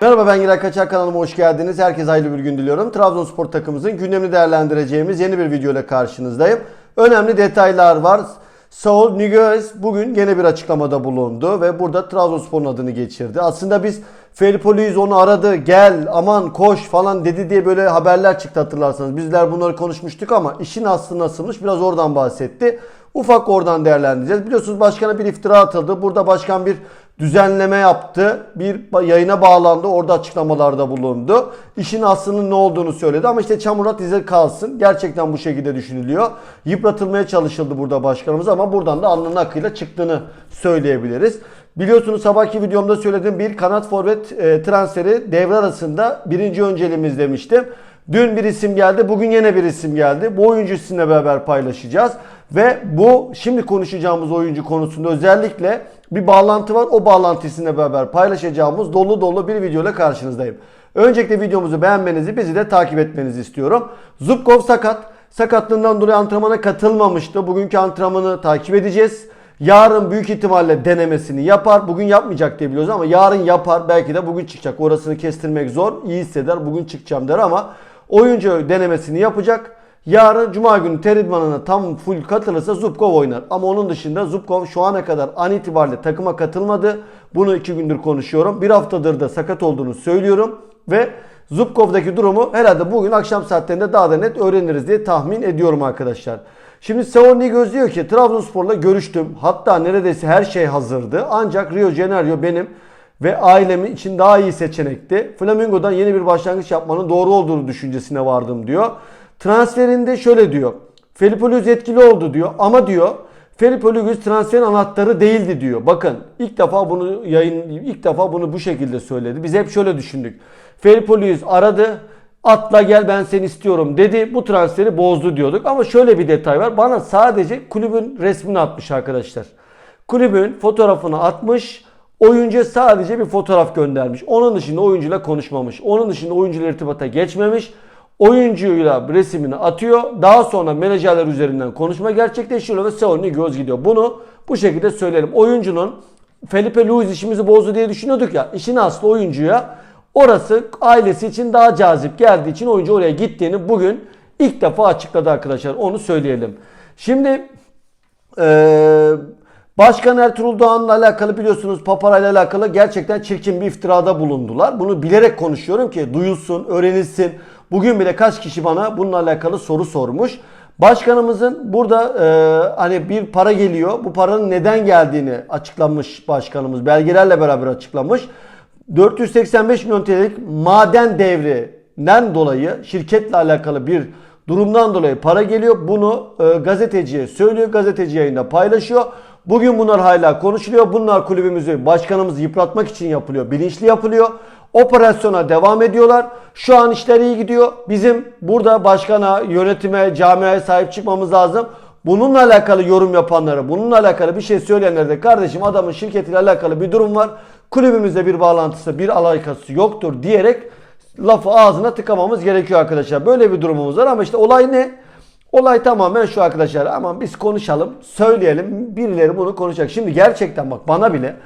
Merhaba ben Giray Kaçar kanalıma hoş geldiniz. Herkese hayırlı bir gün diliyorum. Trabzonspor takımımızın gündemini değerlendireceğimiz yeni bir video ile karşınızdayım. Önemli detaylar var. Saul Niguez bugün yine bir açıklamada bulundu ve burada Trabzonspor'un adını geçirdi. Aslında biz Felipe Luis onu aradı, gel, aman koş falan dedi diye böyle haberler çıktı hatırlarsanız. Bizler bunları konuşmuştuk ama işin aslı nasılmış biraz oradan bahsetti. Ufak oradan değerlendireceğiz. Biliyorsunuz başkana bir iftira atıldı. Burada başkan bir düzenleme yaptı. Bir yayına bağlandı. Orada açıklamalarda bulundu. İşin aslının ne olduğunu söyledi. Ama işte çamurat ize kalsın. Gerçekten bu şekilde düşünülüyor. Yıpratılmaya çalışıldı burada başkanımız ama buradan da alnının akıyla çıktığını söyleyebiliriz. Biliyorsunuz sabahki videomda söylediğim bir kanat forvet e, transferi devre arasında birinci önceliğimiz demiştim. Dün bir isim geldi, bugün yine bir isim geldi. Bu oyuncu sizinle beraber paylaşacağız. Ve bu şimdi konuşacağımız oyuncu konusunda özellikle bir bağlantı var. O bağlantıyı sizinle beraber paylaşacağımız dolu dolu bir video ile karşınızdayım. Öncelikle videomuzu beğenmenizi, bizi de takip etmenizi istiyorum. Zubkov sakat. Sakatlığından dolayı antrenmana katılmamıştı. Bugünkü antrenmanı takip edeceğiz. Yarın büyük ihtimalle denemesini yapar. Bugün yapmayacak diye biliyoruz ama yarın yapar. Belki de bugün çıkacak. Orasını kestirmek zor. İyi hisseder. Bugün çıkacağım der ama oyuncu denemesini yapacak. Yarın Cuma günü teridmanına tam full katılırsa Zubkov oynar. Ama onun dışında Zubkov şu ana kadar an itibariyle takıma katılmadı. Bunu iki gündür konuşuyorum. Bir haftadır da sakat olduğunu söylüyorum. Ve Zubkov'daki durumu herhalde bugün akşam saatlerinde daha da net öğreniriz diye tahmin ediyorum arkadaşlar. Şimdi Seon göz diyor ki Trabzonspor'la görüştüm. Hatta neredeyse her şey hazırdı. Ancak Rio Janeiro benim ve ailemin için daha iyi seçenekti. Flamingo'dan yeni bir başlangıç yapmanın doğru olduğunu düşüncesine vardım diyor. Transferinde şöyle diyor. Felipe Luis etkili oldu diyor ama diyor Felipe Luis transferin anahtarı değildi diyor. Bakın ilk defa bunu yayın ilk defa bunu bu şekilde söyledi. Biz hep şöyle düşündük. Felipe Luis aradı. Atla gel ben seni istiyorum dedi. Bu transferi bozdu diyorduk. Ama şöyle bir detay var. Bana sadece kulübün resmini atmış arkadaşlar. Kulübün fotoğrafını atmış. Oyuncuya sadece bir fotoğraf göndermiş. Onun dışında oyuncuyla konuşmamış. Onun dışında oyuncuyla irtibata geçmemiş. Oyuncuyla resimini atıyor. Daha sonra menajerler üzerinden konuşma gerçekleşiyor ve Seoul'un göz gidiyor. Bunu bu şekilde söyleyelim. Oyuncunun Felipe Luis işimizi bozdu diye düşünüyorduk ya. İşin aslı oyuncuya orası ailesi için daha cazip geldiği için oyuncu oraya gittiğini bugün ilk defa açıkladı arkadaşlar. Onu söyleyelim. Şimdi eee Başkan Ertuğrul Doğan'la alakalı biliyorsunuz Papara ile alakalı gerçekten çirkin bir iftirada bulundular. Bunu bilerek konuşuyorum ki duyulsun, öğrenilsin. Bugün bile kaç kişi bana bununla alakalı soru sormuş. Başkanımızın burada e, hani bir para geliyor. Bu paranın neden geldiğini açıklamış başkanımız. Belgelerle beraber açıklamış. 485 milyon TL'lik maden devrinden dolayı şirketle alakalı bir durumdan dolayı para geliyor. Bunu e, gazeteciye söylüyor. Gazeteci yayında paylaşıyor. Bugün bunlar hala konuşuluyor. Bunlar kulübümüzü, başkanımızı yıpratmak için yapılıyor. Bilinçli yapılıyor. Operasyona devam ediyorlar. Şu an işler iyi gidiyor. Bizim burada başkana, yönetime, camiaya sahip çıkmamız lazım. Bununla alakalı yorum yapanlara, bununla alakalı bir şey söyleyenlere de kardeşim adamın şirketiyle alakalı bir durum var. Kulübümüzde bir bağlantısı, bir alakası yoktur diyerek lafı ağzına tıkamamız gerekiyor arkadaşlar. Böyle bir durumumuz var ama işte olay ne? Olay tamamen şu arkadaşlar. Aman biz konuşalım, söyleyelim. Birileri bunu konuşacak. Şimdi gerçekten bak bana bile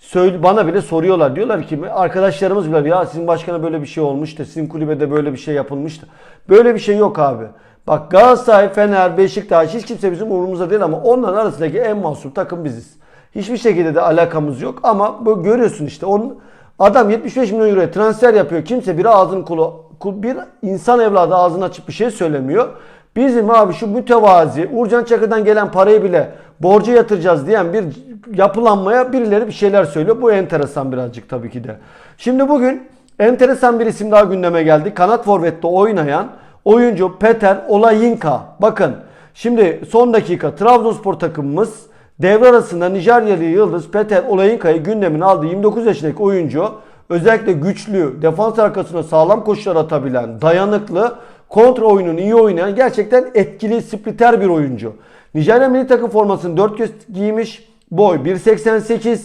söyle bana bile soruyorlar. Diyorlar ki arkadaşlarımız bile ya sizin başkana böyle bir şey olmuştu. Sizin kulübede böyle bir şey yapılmıştı. Böyle bir şey yok abi. Bak Galatasaray, Fener, Beşiktaş hiç kimse bizim umurumuzda değil ama onların arasındaki en masum takım biziz. Hiçbir şekilde de alakamız yok ama bu görüyorsun işte. Onun, adam 75 milyon euroya transfer yapıyor. Kimse bir ağzın kulu, bir insan evladı ağzını açıp bir şey söylemiyor. Bizim abi şu mütevazi Urcan Çakır'dan gelen parayı bile borca yatıracağız diyen bir yapılanmaya birileri bir şeyler söylüyor. Bu enteresan birazcık tabii ki de. Şimdi bugün enteresan bir isim daha gündeme geldi. Kanat forvette oynayan oyuncu Peter Olayinka. Bakın şimdi son dakika Trabzonspor takımımız devre arasında Nijeryalı yıldız Peter Olayinka'yı gündemine aldı. 29 yaşındaki oyuncu özellikle güçlü, defans arkasına sağlam koşular atabilen, dayanıklı kontra oyununu iyi oynayan gerçekten etkili spliter bir oyuncu. Nijerya milli takım formasını 4 kez giymiş. Boy 1.88.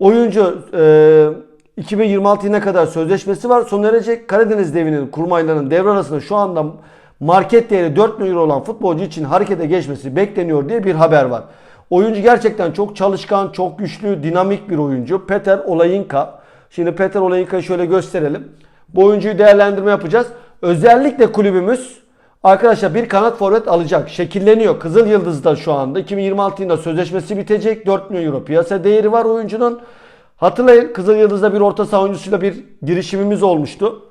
Oyuncu e, 2026 yılına kadar sözleşmesi var. Son derece Karadeniz devinin kurmaylarının devre arasında şu anda market değeri 4 milyon olan futbolcu için harekete geçmesi bekleniyor diye bir haber var. Oyuncu gerçekten çok çalışkan, çok güçlü, dinamik bir oyuncu. Peter Olayinka. Şimdi Peter Olenka'yı şöyle gösterelim. Bu oyuncuyu değerlendirme yapacağız. Özellikle kulübümüz arkadaşlar bir kanat forvet alacak. Şekilleniyor. Kızıl Yıldız'da şu anda. 2026 yılında sözleşmesi bitecek. 4 milyon euro piyasa değeri var oyuncunun. Hatırlayın Kızıl Yıldız'da bir orta saha oyuncusuyla bir girişimimiz olmuştu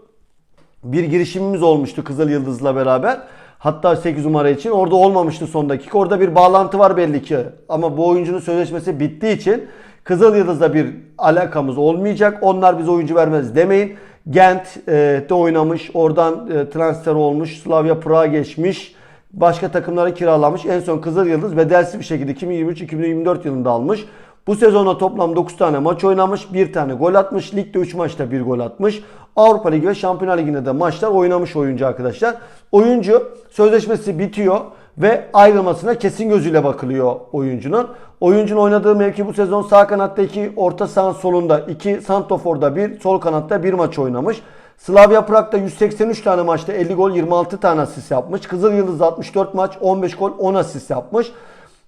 bir girişimimiz olmuştu Kızıl Yıldız'la beraber. Hatta 8 numara için. Orada olmamıştı son dakika. Orada bir bağlantı var belli ki. Ama bu oyuncunun sözleşmesi bittiği için Kızıl Yıldız'la bir alakamız olmayacak. Onlar bize oyuncu vermez demeyin. Gent'te oynamış. Oradan e, transfer olmuş. Slavia Prag'a geçmiş. Başka takımlara kiralamış. En son Kızıl Yıldız bedelsiz bir şekilde 2023-2024 yılında almış. Bu sezonda toplam 9 tane maç oynamış. 1 tane gol atmış. Ligde 3 maçta 1 gol atmış. Avrupa Ligi ve Şampiyonlar Ligi'nde de maçlar oynamış oyuncu arkadaşlar. Oyuncu sözleşmesi bitiyor ve ayrılmasına kesin gözüyle bakılıyor oyuncunun. Oyuncunun oynadığı mevki bu sezon sağ kanatta 2, orta saha solunda 2, santoforda 1, sol kanatta 1 maç oynamış. Slavia Prag'da 183 tane maçta 50 gol 26 tane asist yapmış. Kızıl Yıldız 64 maç 15 gol 10 asist yapmış.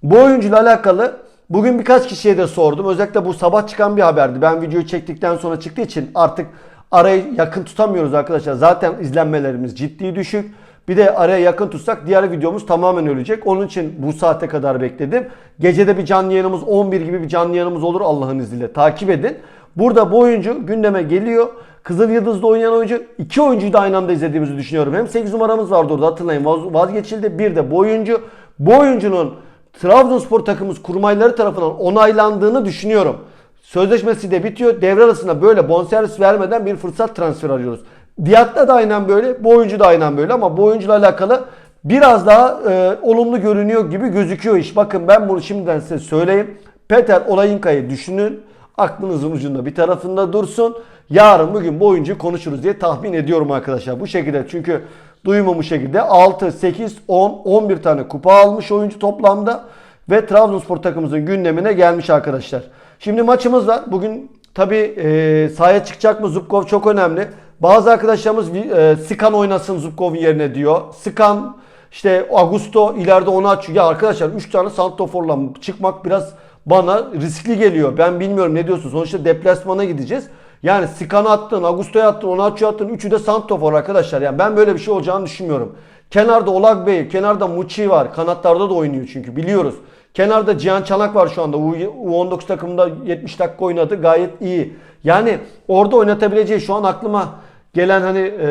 Bu oyuncuyla alakalı bugün birkaç kişiye de sordum. Özellikle bu sabah çıkan bir haberdi. Ben videoyu çektikten sonra çıktığı için artık arayı yakın tutamıyoruz arkadaşlar. Zaten izlenmelerimiz ciddi düşük. Bir de araya yakın tutsak diğer videomuz tamamen ölecek. Onun için bu saate kadar bekledim. Gecede bir canlı yayınımız 11 gibi bir canlı yayınımız olur Allah'ın izniyle. Takip edin. Burada bu oyuncu gündeme geliyor. Kızıl Yıldız'da oynayan oyuncu iki oyuncuyu da aynı anda izlediğimizi düşünüyorum. Hem 8 numaramız vardı orada hatırlayın vaz- vazgeçildi. Bir de bu oyuncu. Bu oyuncunun Trabzonspor takımımız kurmayları tarafından onaylandığını düşünüyorum. Sözleşmesi de bitiyor. Devre arasında böyle bonservis vermeden bir fırsat transfer arıyoruz. Diatta da aynen böyle. Bu oyuncu da aynen böyle ama bu oyuncuyla alakalı biraz daha e, olumlu görünüyor gibi gözüküyor iş. Bakın ben bunu şimdiden size söyleyeyim. Peter Olayinka'yı düşünün. Aklınızın ucunda bir tarafında dursun. Yarın bugün bu oyuncuyu konuşuruz diye tahmin ediyorum arkadaşlar. Bu şekilde çünkü duymamış şekilde 6, 8, 10, 11 tane kupa almış oyuncu toplamda. Ve Trabzonspor takımımızın gündemine gelmiş arkadaşlar. Şimdi maçımız var. Bugün tabi e, sahaya çıkacak mı Zubkov çok önemli. Bazı arkadaşlarımız e, Sikan oynasın Zubkov'un yerine diyor. Sikan işte Augusto ileride onu açıyor. Ya arkadaşlar 3 tane santoforla çıkmak biraz bana riskli geliyor. Ben bilmiyorum ne diyorsun. Sonuçta deplasmana gideceğiz. Yani Sikan'ı attın, Augusto'yu attın, onu açıyor attın. Üçü de santofor arkadaşlar. Yani ben böyle bir şey olacağını düşünmüyorum. Kenarda Olag Bey, kenarda Muçi var. Kanatlarda da oynuyor çünkü biliyoruz. Kenarda Cihan Çanak var şu anda. U19 takımında 70 dakika oynadı. Gayet iyi. Yani orada oynatabileceği şu an aklıma gelen hani e,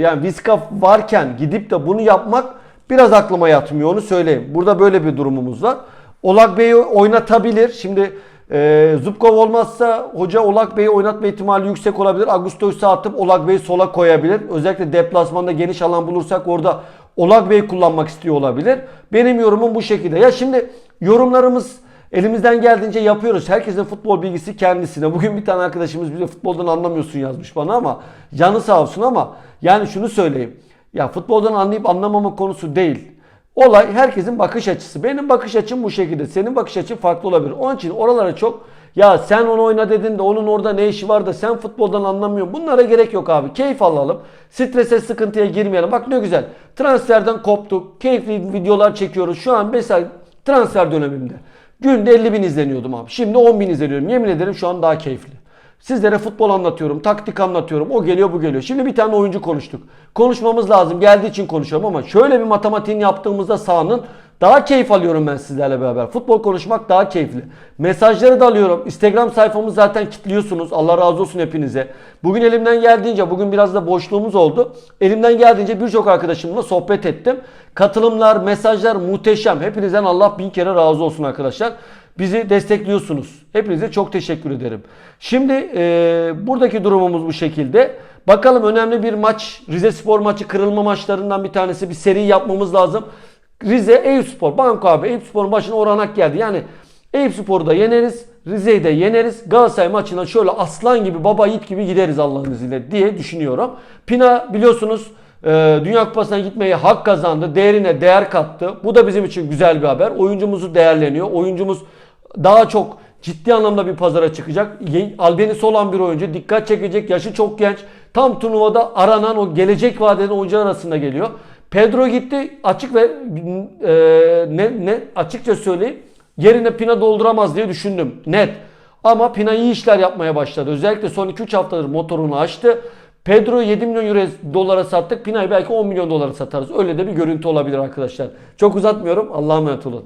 yani Viska varken gidip de bunu yapmak biraz aklıma yatmıyor onu söyleyeyim. Burada böyle bir durumumuz var. Olak Bey'i oynatabilir. Şimdi e, Zubkov olmazsa hoca Olak Bey'i oynatma ihtimali yüksek olabilir. Augusto'yu sağ atıp Olak Bey'i sola koyabilir. Özellikle deplasmanda geniş alan bulursak orada Olak Bey'i kullanmak istiyor olabilir. Benim yorumum bu şekilde. Ya şimdi yorumlarımız elimizden geldiğince yapıyoruz. Herkesin futbol bilgisi kendisine. Bugün bir tane arkadaşımız bize futboldan anlamıyorsun yazmış bana ama canı sağ olsun ama yani şunu söyleyeyim. Ya futboldan anlayıp anlamama konusu değil. Olay herkesin bakış açısı. Benim bakış açım bu şekilde. Senin bakış açın farklı olabilir. Onun için oralara çok ya sen onu oyna dedin de onun orada ne işi var da sen futboldan anlamıyorsun. Bunlara gerek yok abi. Keyif alalım. Strese sıkıntıya girmeyelim. Bak ne güzel. Transferden koptuk. Keyifli videolar çekiyoruz. Şu an mesela transfer dönemimde. Günde 50 bin izleniyordum abi. Şimdi 10 bin izleniyorum. Yemin ederim şu an daha keyifli. Sizlere futbol anlatıyorum, taktik anlatıyorum. O geliyor bu geliyor. Şimdi bir tane oyuncu konuştuk. Konuşmamız lazım. Geldiği için konuşuyorum ama şöyle bir matematiğini yaptığımızda sahanın daha keyif alıyorum ben sizlerle beraber. Futbol konuşmak daha keyifli. Mesajları da alıyorum. Instagram sayfamı zaten kilitliyorsunuz. Allah razı olsun hepinize. Bugün elimden geldiğince, bugün biraz da boşluğumuz oldu. Elimden geldiğince birçok arkadaşımla sohbet ettim. Katılımlar, mesajlar muhteşem. Hepinizden Allah bin kere razı olsun arkadaşlar. Bizi destekliyorsunuz. Hepinize çok teşekkür ederim. Şimdi e, buradaki durumumuz bu şekilde. Bakalım önemli bir maç. Rize Spor maçı kırılma maçlarından bir tanesi. Bir seri yapmamız lazım. Rize Eyüp Spor. Banko abi Eyüp Spor'un başına oranak geldi. Yani Eyüp Spor'u da yeneriz. Rize'yi de yeneriz. Galatasaray maçına şöyle aslan gibi baba yiğit gibi gideriz Allah'ın izniyle diye düşünüyorum. Pina biliyorsunuz e, Dünya Kupası'na gitmeyi hak kazandı. Değerine değer kattı. Bu da bizim için güzel bir haber. Oyuncumuzu değerleniyor. Oyuncumuz daha çok ciddi anlamda bir pazara çıkacak. Albenisi olan bir oyuncu. Dikkat çekecek. Yaşı çok genç. Tam turnuvada aranan o gelecek vadeden oyuncular arasında geliyor. Pedro gitti. Açık ve e, ne, ne açıkça söyleyeyim. Yerine Pina dolduramaz diye düşündüm. Net. Ama Pina iyi işler yapmaya başladı. Özellikle son 2-3 haftadır motorunu açtı. Pedro 7 milyon euro dolara sattık. Pina'yı belki 10 milyon dolara satarız. Öyle de bir görüntü olabilir arkadaşlar. Çok uzatmıyorum. Allah'a emanet olun.